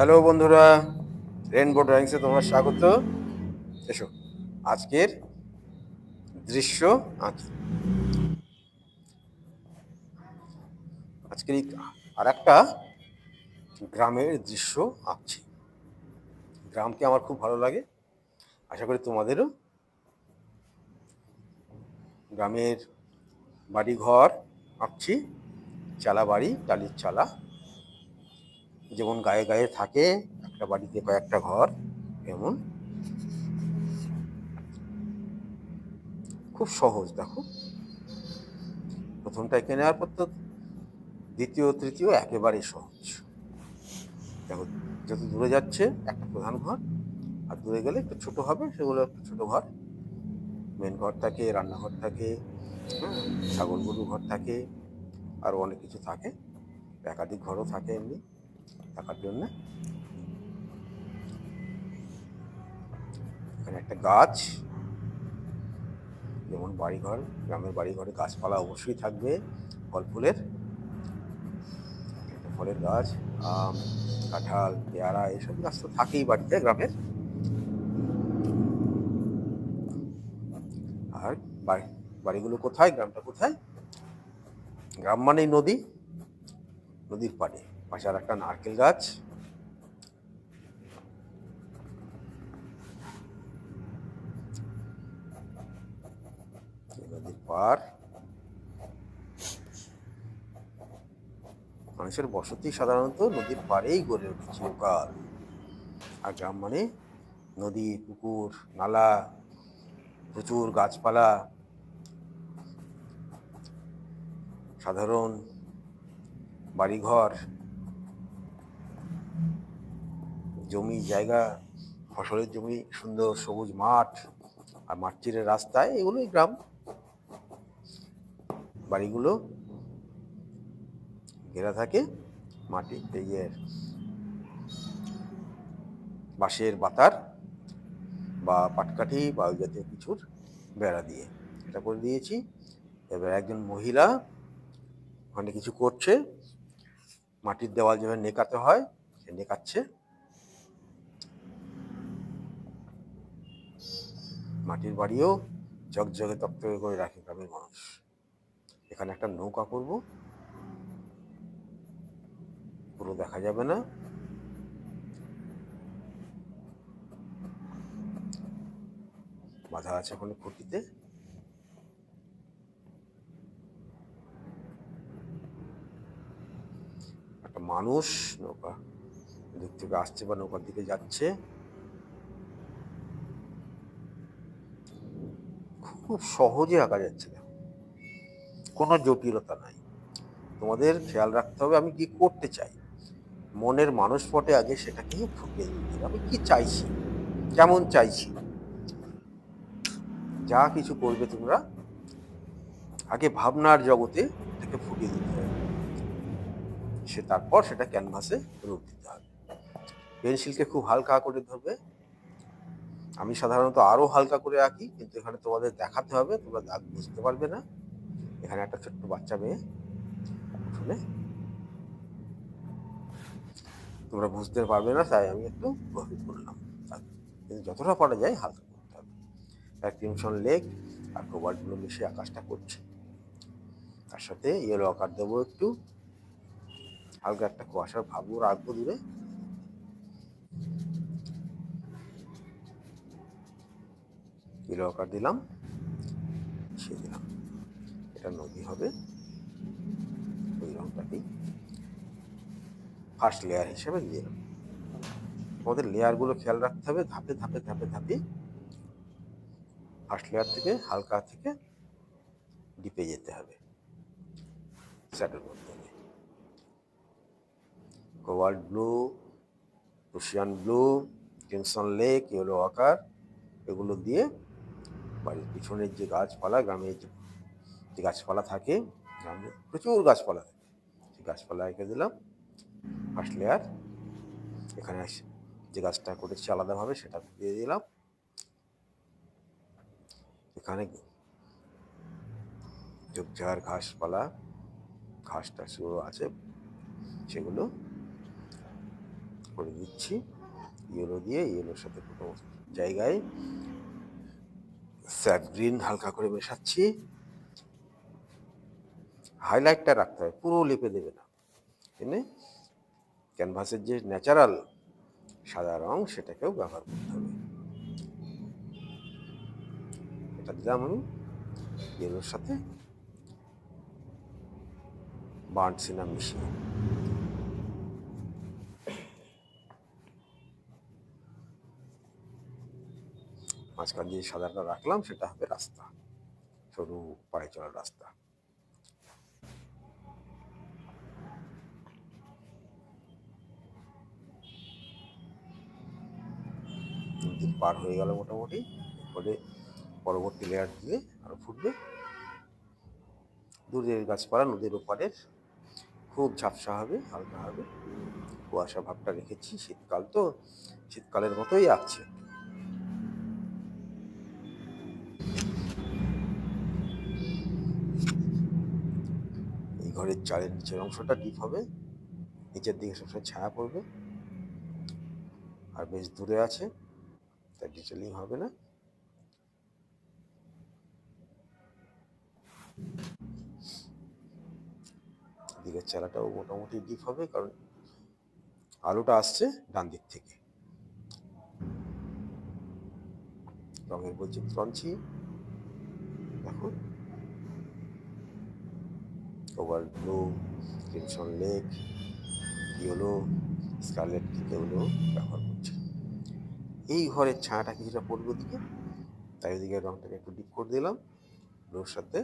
Hello বন্ধুরা rainbow ড্রয়িংসে তোমার স্বাগত। এসো, আজকের দৃশ্য আঁকি। আজকের আর একটা গ্রামের দৃশ্য আঁকছি। গ্রামকে আমার খুব ভালো লাগে। আশা করি তোমাদেরও। গ্রামের বাড়ি ঘর আঁকছি চালা বাড়ি টালির চালা। যেমন গায়ে গায়ে থাকে একটা বাড়িতে কয়েকটা ঘর, এমন। খুব সহজ, দেখো। প্রথমটা এঁকে নেওয়ার পর তো দ্বিতীয়, তৃতীয় একেবারেই সহজ। দেখো, যত দূরে যাচ্ছে একটা প্রধান ঘর, আর দূরে গেলে একটু ছোট হবে, সেগুলো একটু ছোটো ঘর। মেন ঘর থাকে, রান্নাঘর থাকে ছাগল গরু ঘর থাকে, আরও অনেক কিছু থাকে। একাধিক ঘরও থাকে এমনি। থাকার জন্য। এখানে একটা গাছ। যেমন বাড়িঘর, গ্রামের বাড়িঘরে গাছপালা অবশ্যই থাকবে ফল ফুলের। ফলের গাছ, আম, কাঁঠাল, পেয়ারা এসব গাছ তো থাকেই বাড়িতে গ্রামের। আর বাড়ি, বাড়িগুলো কোথায়? গ্রামটা কোথায়? গ্রাম মানেই নদী, নদীর পাড়ে। পাশে আর একটা নারকেল গাছ। নদীর মানুষের বসতি সাধারণত নদীর পাড়েই গড়ে ওঠে চিরকাল আর গ্রাম মানে নদী, পুকুর, নালা, প্রচুর গাছপালা। সাধারণ বাড়িঘর। জমি জায়গা, ফসলের জমি, সুন্দর সবুজ মাঠ আর চিরের রাস্তায় এগুলোই গ্রাম। বাড়িগুলো ঘেরা থাকে মাটি ইয়ে বাঁশের বাতার বা পাটকাঠি বা ওই জাতীয় কিছুর বেড়া দিয়ে এটা করে দিয়েছি। এবার একজন মহিলা ওখানে কিছু করছে, মাটির দেওয়াল যেভাবে নেকাতে হয়, সে নেকাচ্ছে। মাটির বাড়িও জগজগে তক্তকে করে রাখে গ্রামের মানুষ। এখানে একটা নৌকা করব। পুরো দেখা যাবে না। বাধা আছে ওখানে খুঁটিতে? একটা মানুষ নৌকা দিক থেকে আসছে বা নৌকার দিকে যাচ্ছে। খুব সহজে আঁকা যাচ্ছে দেখো। কোনো জটিলতা নাই। তোমাদের খেয়াল রাখতে হবে আমি কি করতে চাই। মনের মানুষ পটে আগে সেটাকে ফুটিয়ে দিতে আমি কি চাইছি? কেমন চাইছি? যা কিছু করবে তোমরা আগে ভাবনার জগতে এটাকে ফুটিয়ে দিতে হবে। সে তারপর সেটা ক্যানভাসে রূপ দিতে হবে। পেন্সিলকে খুব হালকা করে ধরবে। আমি সাধারণত আরও হালকা করে আঁকি, কিন্তু এখানে তোমাদের দেখাতে হবে, তোমরা দাগ বুঝতে পারবে না। এখানে একটা ছোট্ট বাচ্চা মেয়ে উঠোনে। তোমরা বুঝতে পারবে না, তাই আমি একটু গভীর করলাম। কিন্তু যতটা পারা যায় হালকা করতে হবে। এক ক্রিমসন লেক আর কোবাল্টগুলো মিশে আকাশটা করছে। তার সাথে ইয়েলো আকার দেবো একটু। হালকা একটা কুয়াশার ভাবও রাখব দূরে। ইলো আকার দিলাম। সে দিলাম। এটা নদী হবে। ওই রংটাকেই ফার্স্ট লেয়ার হিসেবে দিয়ে আমাদের লেয়ারগুলো খেয়াল রাখতে হবে। ধাপে ধাপে ধাপে ধাপে ফার্স্ট লেয়ার থেকে হালকা থেকে ডিপে যেতে হবে। স্যাটের মধ্যে cobalt blue Russian blue crimson lake yellow ochre, এগুলো দিয়ে বাড়ির পিছনের যে গাছপালা, গ্রামের যে গাছপালা থাকে, গ্রামে প্রচুর গাছপালা থাকে। সেই গাছপালা এঁকে দিলাম ফার্স্ট লেয়ার এখানে যে গাছটা করেছি আলাদাভাবে সেটা দিয়ে দিলাম। এখানে ঝোপঝাড় ঘাসপালা, ঘাস টাসগুলো আছে, সেগুলো করে দিচ্ছি। ইয়েলো দিয়ে, ইয়েলোর সাথে কোনো জায়গায় স্যাপ গ্রিন হালকা করে মেশাচ্ছি। হাইলাইটটা রাখতে হবে, পুরো লেপে দেবে না। এনে ক্যানভাসের যে ন্যাচারাল সাদা রং সেটাকেও ব্যবহার করতে হবে। এটা দিলাম আমি ইয়েলোর সাথে। বার্ন সিনা মিশিয়ে মাঝখান দিয়ে সাদাটা রাখলাম, সেটা হবে রাস্তা। সরু পায়ে চলার রাস্তা। দিন পার হয়ে গেল মোটামুটি। এরপরে পরবর্তী লেয়ার দিয়ে আরও ফুটবে। দূরের গাছপালা, নদীর ওপারের খুব ঝাপসা হবে, হালকা হবে। কুয়াশা ভাবটা রেখেছি, শীতকাল তো, শীতকালের মতোই আছে। চালের নিচের অংশটা ডিপ হবে। নিচের দিকে সবসময় ছায়া পড়বে। আর বেশ দূরে আছে, তাই ডিটেলিং হবে না। দিকের চালাটাও মোটামুটি ডিপ হবে, কারণ আলুটা আসছে ডান দিক থেকে। রঙের বৈচিত্র্য আনছি। দেখো over blue, crimson lake, yellow, scarlet এগুলো ব্যবহার করছি। এই ঘরের ছায়াটা কিছুটা পড়বে দিকে, তাই ওদিকে রংটাকে একটু ডিপ করে দিলাম, ব্লুর সাথে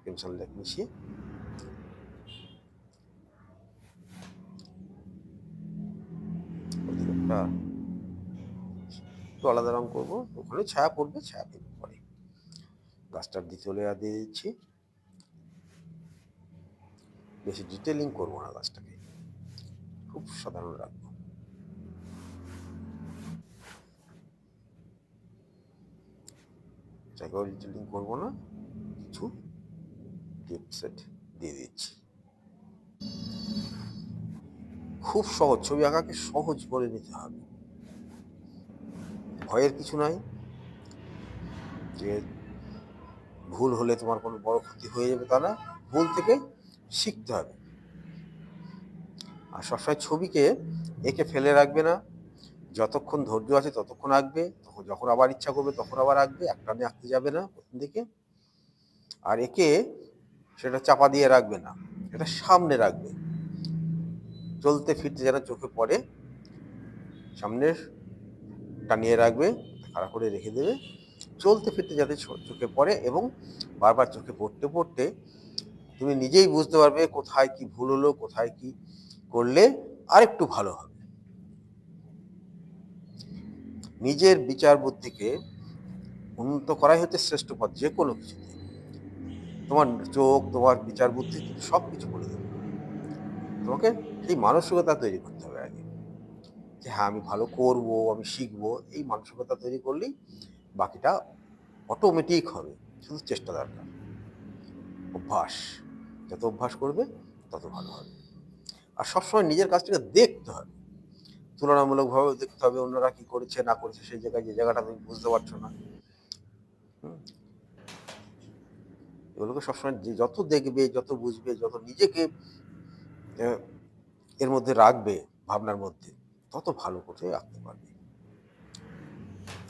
ক্রিমসন লেক মিশিয়ে। একটা একটু আলাদা রং করব, ওখানে ছায়া পড়বে, ছায়া পেলে পরে। গাছটার দ্বিতীয় লেয়ার দিয়ে দিচ্ছি। বেশি ডিটেলিং করব না গাছটাকে। খুব সাধারণ রাখব। জায়গাও ডিটেলিং করব না, কিছু ডিপ সেট দিয়ে দিচ্ছি। খুব সহজ, ছবি আঁকাকে সহজ বলে নিতে হবে। ভয়ের কিছু নাই। যে ভুল হলে তোমার কোনো বড় ক্ষতি হয়ে যাবে তা না। ভুল থেকে শিখতে হবে। আর সবসময় ছবিকে একে ফেলে রাখবে না। যতক্ষণ ধৈর্য আছে ততক্ষণ আঁকবে, তখন যখন আবার ইচ্ছা করবে তখন আবার আঁকবে একটানে আঁকতে যাবে না প্রথম দিকে। আর একে সেটা চাপা দিয়ে রাখবে না, এটা সামনে রাখবে। চলতে ফিরতে যেন চোখে পড়ে, সামনের টানিয়ে রাখবে খাড়া করে রেখে দেবে। চলতে ফিরতে যাতে চোখে পড়ে এবং বারবার চোখে পড়তে পড়তে তুমি নিজেই বুঝতে পারবে কোথায় কি ভুল হলো, কোথায় কি করলে আরেকটু ভালো হবে। নিজের বিচার বুদ্ধিকে উন্নত করাই হচ্ছে শ্রেষ্ঠ পথ, যে কোনো কিছুতে। তোমার চোখ, তোমার বিচার বুদ্ধি সব কিছু বলে দেবে। তোমাকে সেই মানসিকতা তৈরি করতে হবে আগে। যে হ্যাঁ আমি ভালো করব, আমি শিখব, এই মানসিকতা তৈরি করলেই বাকিটা অটোমেটিক হবে। শুধু চেষ্টা দরকার। অভ্যাস। যত অভ্যাস করবে, তত ভালো হবে। আর সবসময় নিজের কাজটাকে দেখতে হবে। তুলনামূলকভাবে দেখতে হবে অন্যরা কি করেছে, না করেছে, সেই জায়গায় যে জায়গাটা তুমি বুঝতে পারছ না। এগুলোকে সবসময় যে যত দেখবে, যত বুঝবে, যত নিজেকে এর মধ্যে রাখবে, ভাবনার মধ্যে, তত ভালো করে আঁকতে পারবে।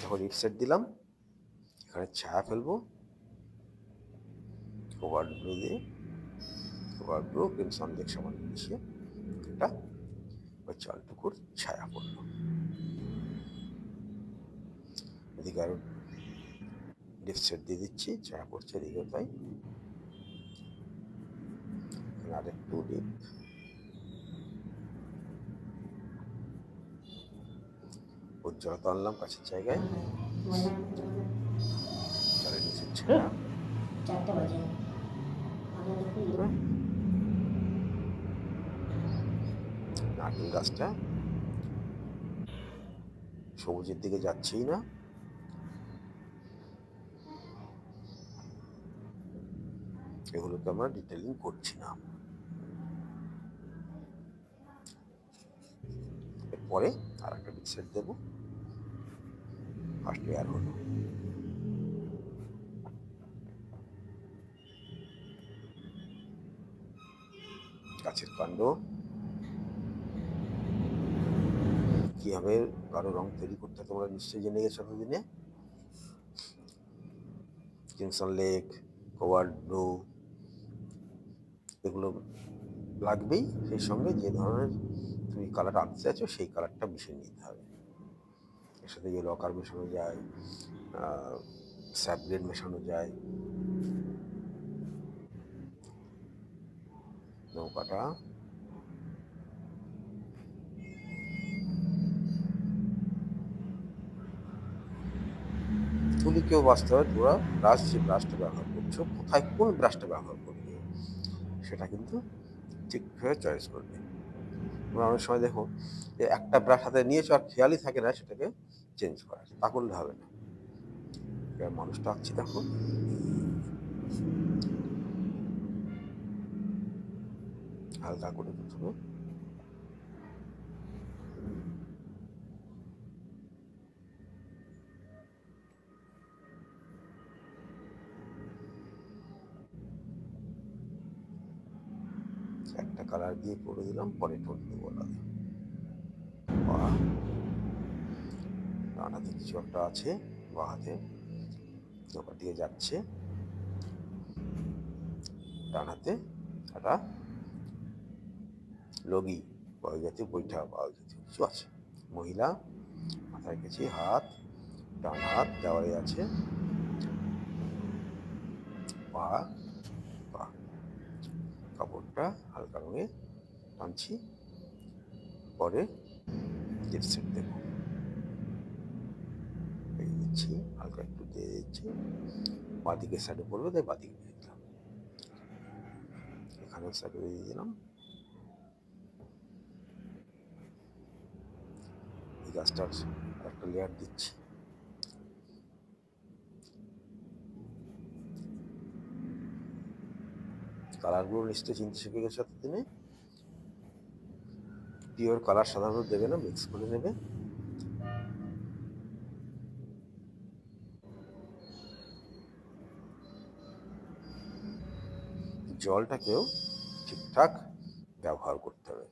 যখন রিপসেট দিলাম, এখানে ছায়া ফেলব ওভার দিয়ে ওভার ব্লু ক্রিমসন দেখ সমান মিশিয়ে এটা ওই চালটুকুর ছায়া পড়ল। এদিকে আরও ডিপসেট দিয়ে দিচ্ছি ছায়া পড়ছে এদিকে তাই? এখানে আরেকটু ডিপ উজ্জ্বলতা আনলাম কাছের জায়গায়। নিচের ছায়া। নারকেল গাছটা। সবুজের দিকে যাচ্ছেই না। এগুলোকে আমরা ডিটেলিং করছি না একটু পরে আর একটা ডিপ সেট দেবো। ফার্স্ট লেয়ার হলো। গাছের কাণ্ড। কীভাবে কারও রং তৈরি করতে তোমরা নিশ্চয়ই জেনে গেছো এতদিনে? কিমসন লেক কোয়ার্ডো এগুলো লাগবেই। সেই সঙ্গে যে ধরনের তুমি কালার আনতে চাইছো, সেই কালারটা মিশিয়ে নিতে হবে। এর সাথে যে লকার মেশানো যায় স্যাপগ্রেড মেশানো যায়। নৌকাটা তুলিকেও বাঁচতে হবে তোরা ব্রাশ যে ব্রাশটা ব্যবহার করছ, কোথায় কোন ব্রাশটা ব্যবহার করবে, সেটা কিন্তু ঠিকভাবে চয়েস করবে। তোমরা অনেক সময় দেখো যে একটা ব্রাশ হাতে নিয়েছো আর খেয়ালই থাকে না সেটাকে চেঞ্জ করার, তা করলে হবে না। মানুষটা আঁকছি দেখো। হালকা করে প্রথমে একটা কালার দিয়ে করে দিলাম, পরে টোন দেবো আলাদা বা ডান হাতে কিছু একটা আছে, বা হাতে নৌকা দিয়ে যাচ্ছে। ডান হাতে একটা লগি বা ওই জাতীয় বৈঠা বা ওই জাতীয় কিছু আছে। মহিলা, মাথায় গেছি হাত, ডান হাত দেওয়ালে আছে। পা হালকা রঙে টানছি। পরে লিপস্টিক দেবো এই দিচ্ছি, হালকা একটু দিয়ে দিচ্ছি। বাদিকে সাইডে পড়বে, তাই বাদিকে দিয়ে দিলাম। এখানেও সাইডে দিয়ে দিলাম। এই গাছটার একটা লেয়ার দিচ্ছি। কালারগুলো নিশ্চয়ই চিনতে শিখে গেছে এতদিনে। পিওর কালার সাধারণত দেবে না মিক্স করে নেবে। জলটাকেও ঠিকঠাক ব্যবহার করতে হবে।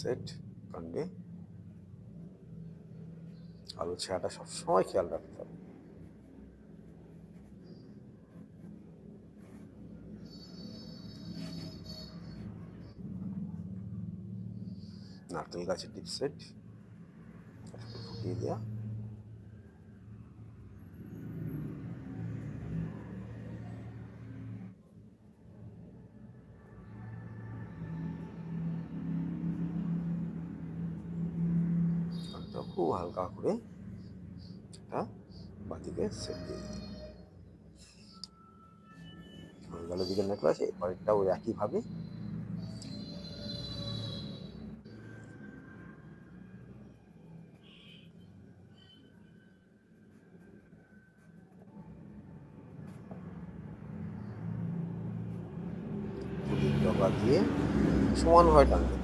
সেট কাণ্ডে আলু ছেঁড়াটা সবসময় খেয়াল রাখতে হবে। নারকেল গাছের ডিপ সেট ফুটিয়ে দেওয়া রংটা খুব হালকা করে এটা বাদিকে সেট দিয়ে দিই হয়ে গেল দিকে নেকলেস এরপরেরটাও একইভাবে। ডগা দিয়ে সমানভাবে টানতে।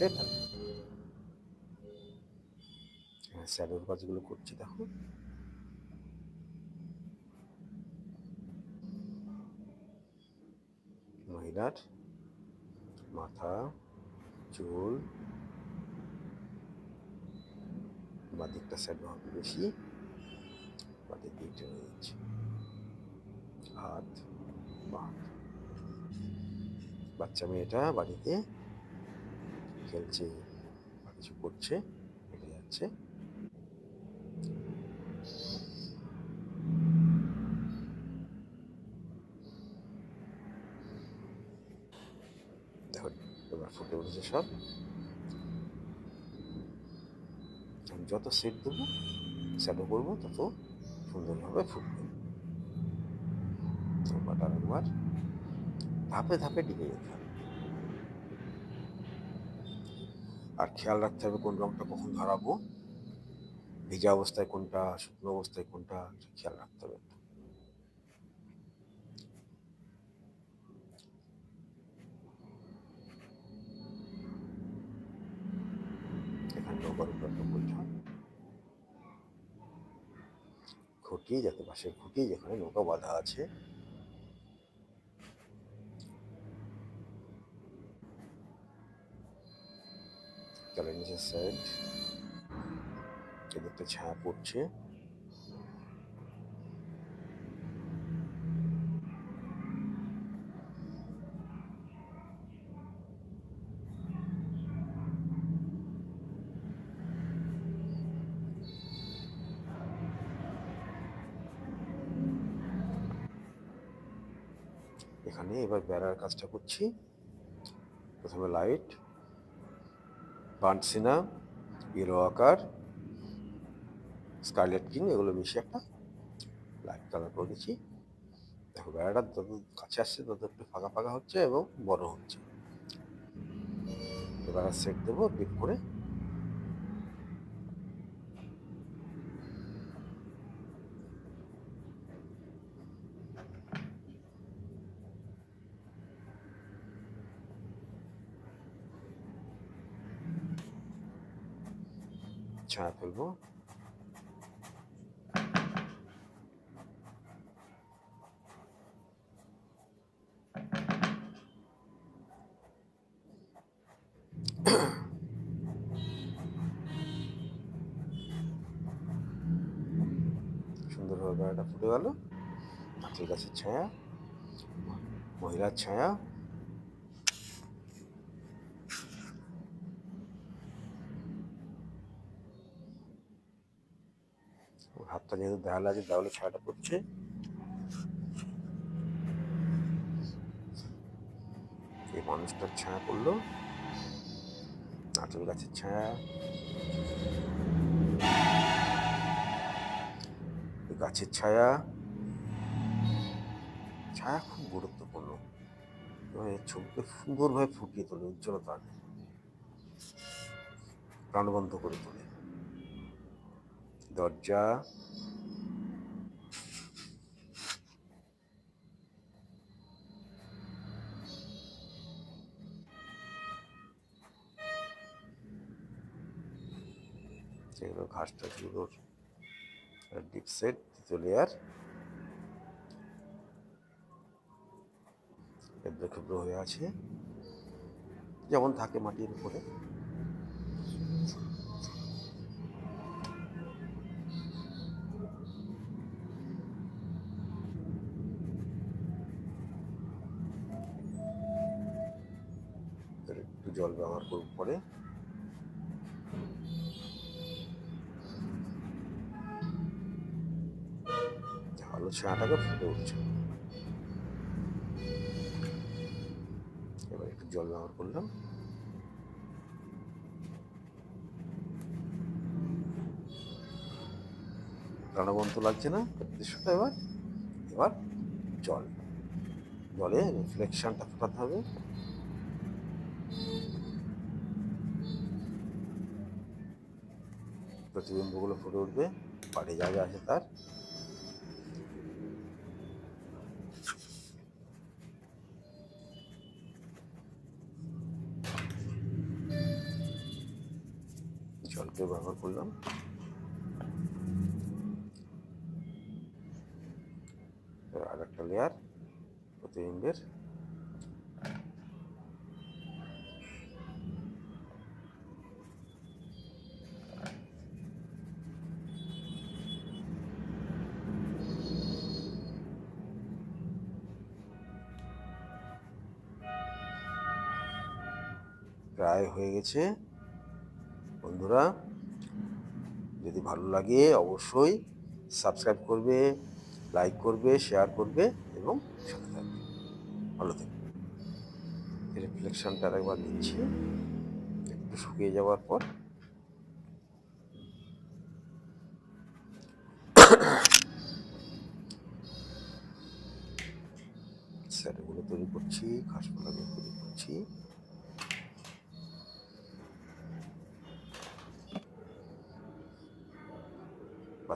হবে। হ্যাঁ স্যালোর কাজগুলো করছি, দেখো। মহিলার মাথা, চুল, বাদিকটা সাইড হবে বেশি, বাদিক দিকটা যাচ্ছে হাত বাচ্চা মেয়েটা বাড়িতে খেলছে বা কিছু করছে হেঁটে যাচ্ছে। এবার ফুটে উঠেছে সব। যত সেট দেবো শ্যাডো করব, তত সুন্দরভাবে ফুটবে। বাটার একবার ধাপে ধাপে ডিবে যেতে হবে। আর খেয়াল রাখতে হবে কোন রংটা কখন ধরাবো, ভিজা অবস্থায় কোনটা, শুকনো অবস্থায় কোনটা খেয়াল রাখতে হবে। খুঁটি যাতে পাশের খুঁটি যেখানে নৌকা বাঁধা আছে। তাহলে নিচের সাইড এদিকটা ছায়া পড়ছে। এখানে এবার বেড়ার কাজটা করছি। প্রথমে লাইট বান্টসিনা ইয়েলো আকার, স্কারলেট কিং, এগুলো মিশে একটা লাইট কালার করে দিচ্ছি। দেখো বেড়াটা যত কাছে আসছে তত একটু ফাঁকা ফাঁকা হচ্ছে এবং বড় হচ্ছে। এবার সেট দেবো ডিপ করে ছায়া ফেলব সুন্দরভাবে বেড়াটা ফুটে গেল। নাচের গাছের ছায়া। মহিলার ছায়া। হাতটা যেহেতু দেয়াল আছে দেওয়ালে ছায়াটা পড়ছে। এই মানুষটার ছায়া পড়ল। নাচল গাছের ছায়া। গাছের ছায়া। ছায়া খুব গুরুত্বপূর্ণ। এবং এই ছবিকে সুন্দরভাবে ফুটিয়ে তোলে উজ্জ্বলতা আনে করে তোলে। দরজা। যেগুলো ঘাসটা গুলোর ডিপ সেট দ্বিতীয় লেয়ার ক্ষুদ্র হয়ে আছে। যেমন থাকে মাটির উপরে। পরে আলো ছায়াটাকে ফুটে উঠছে। এবার একটু জল ব্যবহার করলাম। প্রাণবন্ত লাগছে না দৃশ্যটা এবার? এবার জল। জলে রিফ্লেকশনটা ফোটাতে হবে। প্রতিবিম্বগুলো ফুটে উঠবে, পাড়ে যা যা আছে তার। জলকে ব্যবহার করলাম। আর একটা লেয়ার প্রতিবিম্বের হয়ে গেছে। বন্ধুরা, যদি ভালো লাগে অবশ্যই সাবস্ক্রাইব করবে, লাইক করবে, শেয়ার করবে এবং সাথে থাকবে। ভালো থাকবে রিফ্লেকশনটা একবার দিচ্ছি একটু শুকিয়ে যাওয়ার পর। স্যারগুলো তৈরি করছি ঘাসপালাগুলো তৈরি করছি।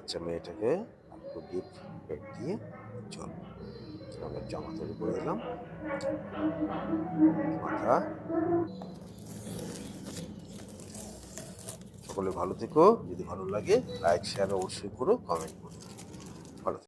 বাচ্চা মেয়েটাকে একটু ডিপ পেট দিয়ে চল। আমরা জামা তৈরি করে দিলাম। মাথা। সকলে ভালো থেকো। যদি ভালো লাগে লাইক শেয়ার অবশ্যই করো কমেন্ট করো।